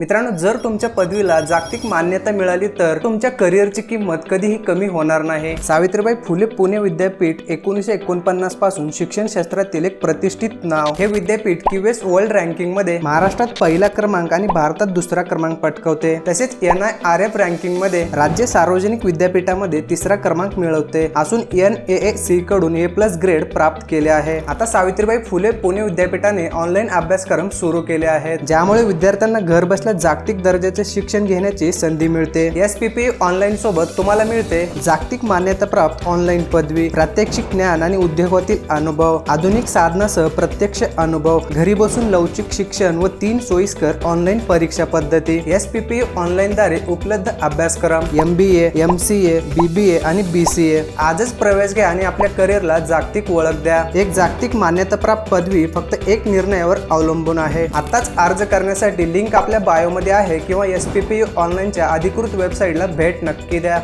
मित्रांनो जर तुमच्या पदवीला जागतिक मान्यता मिळाली तर तुमच्या करिअरची किंमत कधीही कमी होणार नाही. सावित्रीबाई फुले पुणे विद्यापीठ एकोणीसशे एकोणपन्नासपासून शिक्षण क्षेत्रातील एक प्रतिष्ठित नाव. हे विद्यापीठ किवेस वर्ल्ड रँकिंगमध्ये महाराष्ट्रात पहिला क्रमांक आणि भारतात दुसरा क्रमांक पटकवते. तसेच एन आय आर एफ रँकिंगमध्ये राज्य सार्वजनिक विद्यापीठामध्ये तिसरा क्रमांक मिळवते. असून एन ए सी कडून ए प्लस ग्रेड प्राप्त केले आहे. आता सावित्रीबाई फुले पुणे विद्यापीठाने ऑनलाईन अभ्यासक्रम सुरू केले आहेत. ज्यामुळे विद्यार्थ्यांना घर बसल्या जागतिक दर्जाचे शिक्षण घेण्याची संधी मिळते. एस पी पी ऑनलाईन सोबत तुम्हाला मिळते जागतिक मान्यताप्राप्त ऑनलाईन पदवी प्रात्यक्षिक ज्ञान आणि उद्योगातील अनुभव आधुनिक साधनासह प्रत्यक्ष अनुभव घरी बसून लवचिक शिक्षण व तीन सोयीस्कर ऑनलाईन परीक्षा पद्धती. एस पी पी ऑनलाईन द्वारे उपलब्ध अभ्यासक्रम M B M C A B B A आणि बी सी ए आजच प्रवेश घ्या आणि आपल्या करिअरला जागतिक ओळख द्या. एक जागतिक मान्यताप्राप्त पदवी फक्त एक निर्णयावर अवलंबून आहे. आताच अर्ज करण्यासाठी लिंक आपल्या बायोमध्ये आहे किंवा एस पी पी ऑनलाईनच्या अधिकृत वेबसाईटला भेट नक्की द्या.